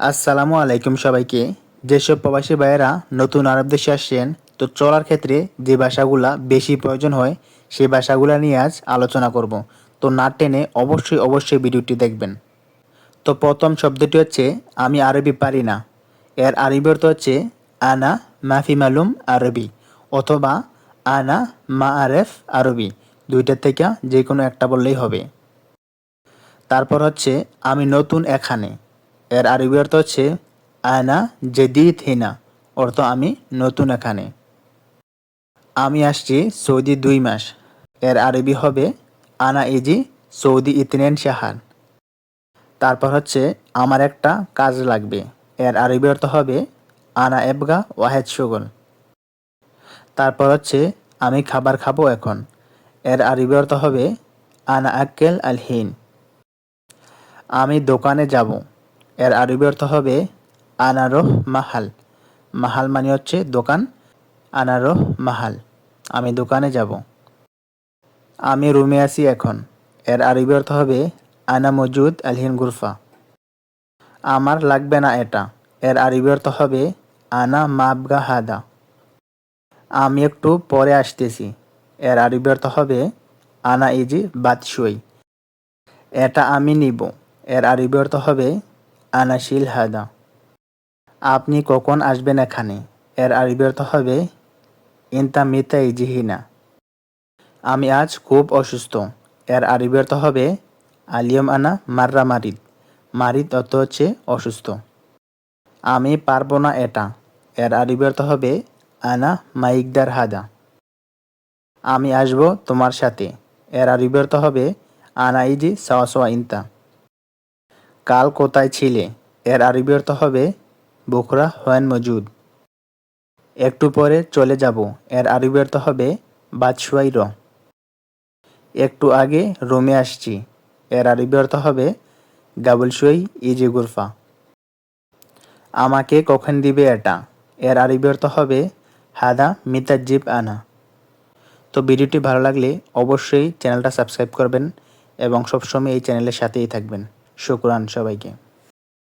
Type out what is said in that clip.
আসসালামু আলাইকুম সবাইকে। যেসব প্রবাসী ভাইয়েরা নতুন আরব দেশে আসছেন, তো চলার ক্ষেত্রে যে ভাষাগুলা বেশি প্রয়োজন হয়, সেই ভাষাগুলা নিয়ে আজ আলোচনা করব। তো না টেনে অবশ্যই অবশ্যই ভিডিওটি দেখবেন। তো প্রথম শব্দটি হচ্ছে, আমি আরবি পারি না। এর আরবি অর্থ হচ্ছে, আনা মাফি মালুম আরবি, অথবা, আনা মা আরেফ আরবি, দুইটার থেকে যে কোনো একটা বললেই হবে। তারপর হচ্ছে, আমি নতুন এখানে। এর আরবি অর্থ হচ্ছে আয়না জেদিদ হিনা, অর্থ আমি নতুন এখানে। আমি আসছি সৌদি দুই মাস। এর আরবি হবে আনা ইজি সৌদি ইতনেন শাহান তারপর হচ্ছে আমার একটা কাজ লাগবে। এর আরবি অর্থ হবে আনা এবগা ওয়াহেদ সুগল। তারপর হচ্ছে আমি খাবার খাব এখন। এর আরবি অর্থ হবে আনা আক্কেল আল হিন। আমি দোকানে যাব। এর আরবি অর্থ হবে আনারোহ মাহাল। মাহাল মানে হচ্ছে দোকান, আনারোহ মাহাল। আমি দোকানে যাব। আমি রুমে আছি এখন। এর আরবি অর্থ হবে আনা মজুদ আলহিন গুরফা। আমার লাগবে না এটা। এর আরবি অর্থ হবে আনা মাবগা হাদা। আমি একটু পরে আসতেছি। এর আরবি অর্থ হবে আনা ইজি বাতসই এটা আমি নিব। এর আরবি অর্থ হবে আনাশিল হাদা। আপনি কখন আসবেন এখানে? এর আরবি অর্থ হবে ইনতা মিতা ইজিহিনা আমি আজ খুব অসুস্থ। এর আরবি অর্থ হবে আলিয়ম আনা মাররা মারিদ। মারিদ অর্থ হচ্ছে অসুস্থ। আমি পারব না এটা। এর আরবি অর্থ হবে আনা মাইকদার হাদা। আমি আসব তোমার সাথে। এর আরবি অর্থ হবে আনা ইজি সাওয়া সাওয়া ইনতা। কাল কোথায় ছিলে? এর আরবি অর্থ হবে বুকরা হোয়েন মজুদ। একটু পরে চলে যাব। এর আরবি অর্থ হবে বাদশুয়াই র একটু আগে রোমে আসছি। এর আরবি অর্থ হবে গাবুলশুই ইজি গুরফা। আমাকে কখন দিবে এটা? এর আরবি অর্থ হবে, হাদা মিতাজিব আনা। তো ভিডিওটি ভালো লাগলে অবশ্যই চ্যানেলটা সাবস্ক্রাইব করবেন এবং সবসময় এই চ্যানেলের সাথেই থাকবেন। শুক্রান সবাইকে।